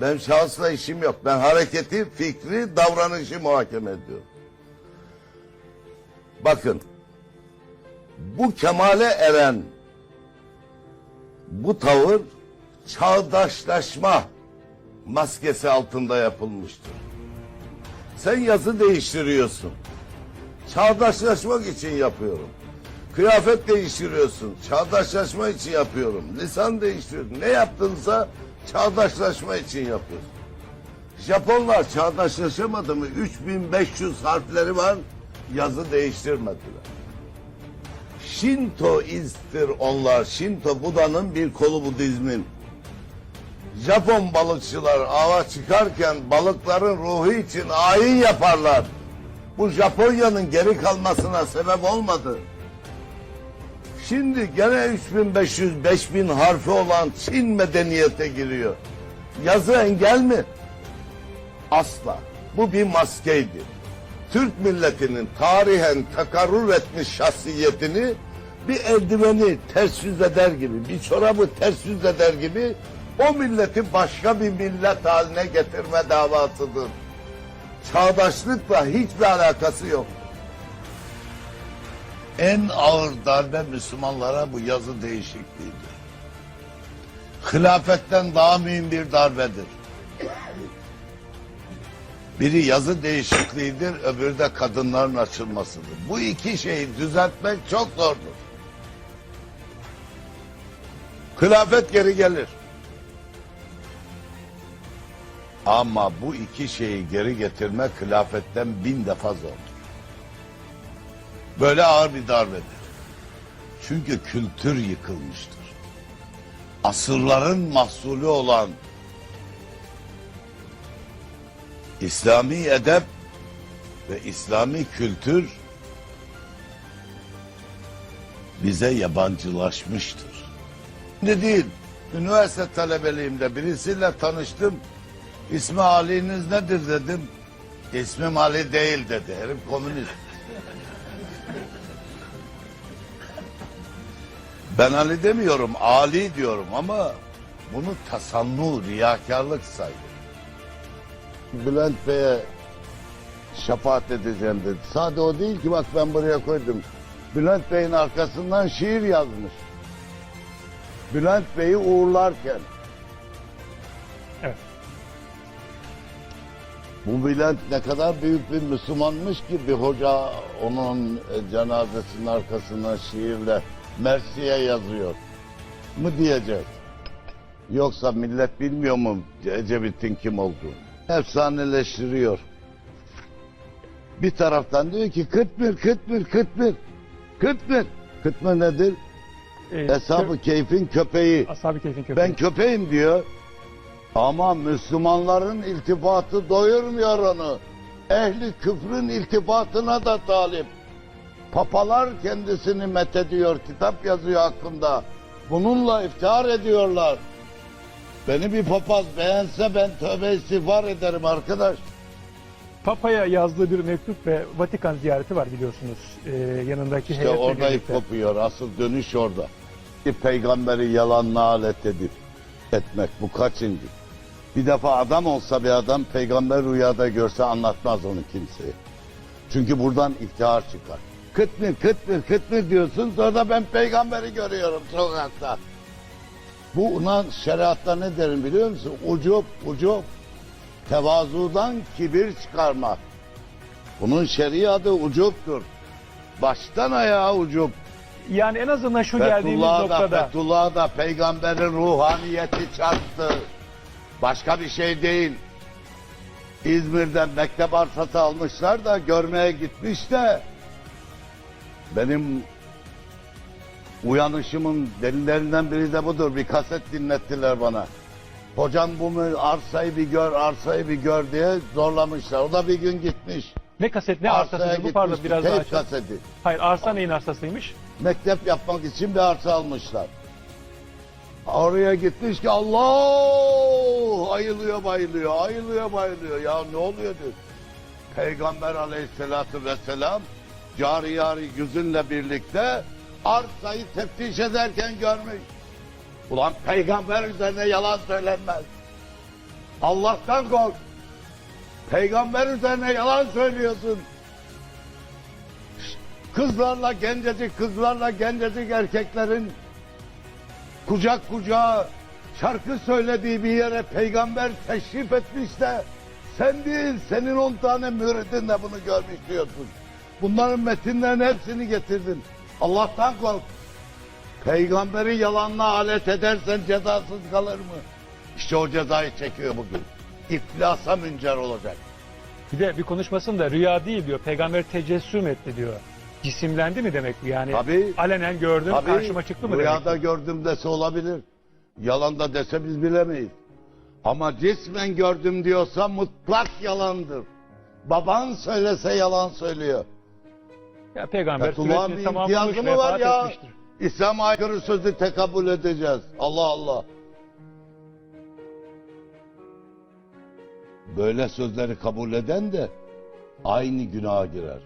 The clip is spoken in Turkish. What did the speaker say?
Ben şahısla işim yok. Ben hareketi, fikri, davranışı muhakeme ediyorum. Bakın. Bu kemale eren bu tavır çağdaşlaşma maskesi altında yapılmıştır. Sen yazı değiştiriyorsun. Çağdaşlaşmak için yapıyorum. Kıyafet değiştiriyorsun. Çağdaşlaşma için yapıyorum. Lisan değiştiriyorsun. Ne yaptınsa çağdaşlaşma için yapıyorsun. Japonlar çağdaşlaşamadı mı? 3500 harfleri var. Yazı değiştirmediler. Şintoisttir onlar. Şinto Buda'nın bir kolu Budizmin. Japon balıkçılar ava çıkarken balıkların ruhu için ayin yaparlar. Bu Japonya'nın geri kalmasına sebep olmadı. Şimdi gene 3500 5000 harfi olan Çin medeniyete giriyor. Yazı engel mi? Asla. Bu bir maskeydi. Türk milletinin tarihen takarrur etmiş şahsiyetini bir eldiveni ters yüz eder gibi, bir çorabı ters yüz eder gibi o milleti başka bir millet haline getirme davasıdır. Çağdaşlıkla hiçbir alakası yok. En ağır darbe Müslümanlara bu yazı değişikliğidir. Hilafetten daha mühim bir darbedir. Biri yazı değişikliğidir, öbürü de kadınların açılmasıdır. Bu iki şeyi düzeltmek çok zordur. Hilafet geri gelir. Ama bu iki şeyi geri getirmek hilafetten bin defa zordur. Böyle ağır bir darbedir. Çünkü kültür yıkılmıştır. Asırların mahsulü olan İslami edep ve İslami kültür bize yabancılaşmıştır. Ne değil, üniversite talebeliğimde birisiyle tanıştım. İsmi Ali'niz nedir dedim. İsmim Ali değil dedi. Herif komünist. Ben Ali demiyorum, Ali diyorum ama bunu tasannu, riyakarlık saydım. Bülent Bey'e şefaat edeceğim dedi. Sade o değil ki bak ben buraya koydum. Bülent Bey'in arkasından şiir yazmış. Bülent Bey'i uğurlarken. Evet. Bu Bülent ne kadar büyük bir Müslümanmış ki bir hoca onun cenazesinin arkasından şiirle Mersi'ye yazıyor. Mı diyecek? Yoksa millet bilmiyor mu Ecevit'in kim olduğunu? Efsaneleştiriyor. Bir taraftan diyor ki Kıtmir, Kıtmir, Kıtmir. Kıtmir. Kıtmir nedir? Ee, Hesabı keyfin köpeği. Ashab-ı Keyf'in köpeği. Ben köpeğim diyor. Ama Müslümanların iltifatı doyurmuyor onu. Ehli küfrün iltifatına da talip. Papalar kendisini methediyor, kitap yazıyor hakkında. Bununla iftihar ediyorlar. Beni bir papaz beğense ben tövbe istiğfar ederim arkadaş. Papa'ya yazdığı bir mektup ve Vatikan ziyareti var biliyorsunuz. Ee, yanındaki İşte heyetle orada ip kopuyor. Asıl dönüş orada. Bir peygamberi yalanla alet edip etmek. Bu kaçıncı? Bir defa adam olsa bir adam peygamber rüyada görse anlatmaz onu kimseye. Çünkü buradan iftihar çıkar. Kıtmir, kıtmir, kıtmir diyorsun sonra ben peygamberi görüyorum sokakta. Bu ulan şeriatta ne derim biliyor musun? Ucup, ucup. Tevazudan kibir çıkarmak. Bunun şer'i adı ucuptur. Baştan ayağa ucup. Yani en azından şu geldiğimiz Fethullah'a da, noktada Fethullah'a da peygamberin ruhaniyeti çarptı. Başka bir şey değil. İzmir'den mektep arsası almışlar da görmeye gitmiş de benim uyanışımın delillerinden biri de budur. Bir kaset dinlettiler bana. Hocam bu mu arsayı bir gör, arsayı bir gör diye zorlamışlar. O da bir gün gitmiş. ne kaset ne Arsaya arsası bu pardon biraz daha teyp açalım. kaseti. Hayır arsa neyin arsasıymış? mektep yapmak için bir arsa almışlar. Oraya gitmiş ki Allah ayılıyor bayılıyor, ayılıyor bayılıyor. Ya ne oluyor diyor. Peygamber aleyhissalatü vesselam cari yari yüzünle birlikte arsayı teftiş ederken görmüş. Ulan peygamber üzerine yalan söylenmez. Allah'tan kork. Peygamber üzerine yalan söylüyorsun. Kızlarla gencecik kızlarla gencecik erkeklerin kucak kucağa şarkı söylediği bir yere peygamber teşrif etmiş de sen değil senin on tane müridin de bunu görmüş diyorsun. Bunların metinlerin hepsini getirdin. Allah'tan kork. Peygamberi yalanla alet edersen cezasız kalır mı? İşte o cezayı çekiyor bugün. İflasa müncer olacak. Bir de bir konuşmasında rüya değil diyor. Peygamber tecessüm etti diyor. Cisimlendi mi demek bu yani? Tabii. Alenen gördüm Tabii, karşıma çıktı mı Rüyada demek? gördüm dese olabilir. Yalan da dese biz bilemeyiz. Ama cismen gördüm diyorsa mutlak yalandır. Baban söylese yalan söylüyor. Ya peygamber süresini bir tamamlamış mı var vefat ya? etmiştir. İslam aykırı sözü tekabül edeceğiz. Allah Allah. Böyle sözleri kabul eden de aynı günaha girer.